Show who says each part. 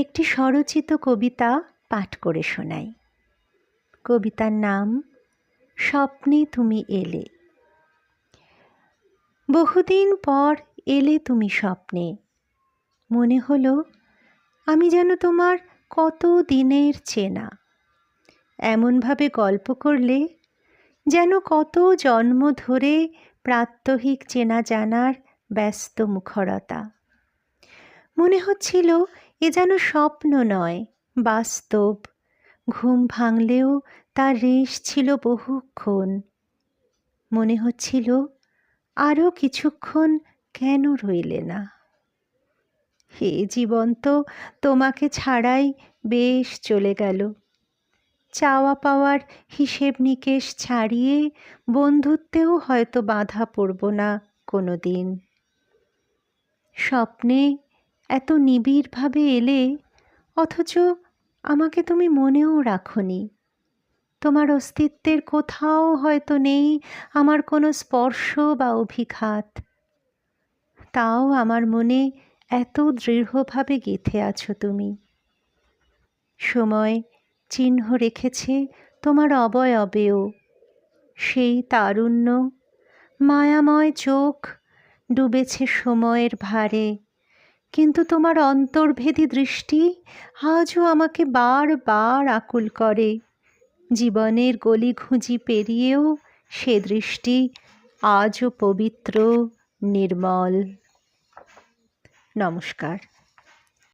Speaker 1: একটি স্বরচিত কবিতা পাঠ করে শোনাই। কবিতার নাম, স্বপ্নে তুমি এলে। বহুদিন পর এলে তুমি স্বপ্নে। মনে হলো, আমি যেন তোমার কত দিনের চেনা। এমনভাবে গল্প করলে, যেন কত জন্ম ধরে প্রাত্যহিক চেনা জানার ব্যস্ত মুখরতা। মনে হচ্ছিল এ যেন স্বপ্ন নয়, বাস্তব। ঘুম ভাঙলেও তার রেশ ছিল বহুক্ষণ। মনে হচ্ছিল আরও কিছুক্ষণ কেন রইলে না। হে জীবন তো তোমাকে ছাড়াই বেশ চলে গেল। চাওয়া পাওয়ার হিসেব নিকেশ ছাড়িয়ে বন্ধুত্বেও হয়তো বাধা পড়ব না কোনো দিন স্বপ্নে এত নিবিড়ভাবে এলে, অথচ আমাকে তুমি মনেও রাখনি। তোমার অস্তিত্বের কোথাও হয়তো নেই আমার কোনো স্পর্শ বা অভিঘাত। তাও আমার মনে এত দৃঢ়ভাবে গেঁথে আছো তুমি। সময় চিহ্ন রেখেছে তোমার অবয়বেও। সেই তারুণ্য, মায়াময় চোখ ডুবেছে সময়ের ভারে। কিন্তু তোমার অন্তর্ভেদী দৃষ্টি আজও আমাকে বারবার আকুল করে। জীবনের গলি খুঁজি পেরিয়েও সে দৃষ্টি আজও পবিত্র, নির্মল। নমস্কার।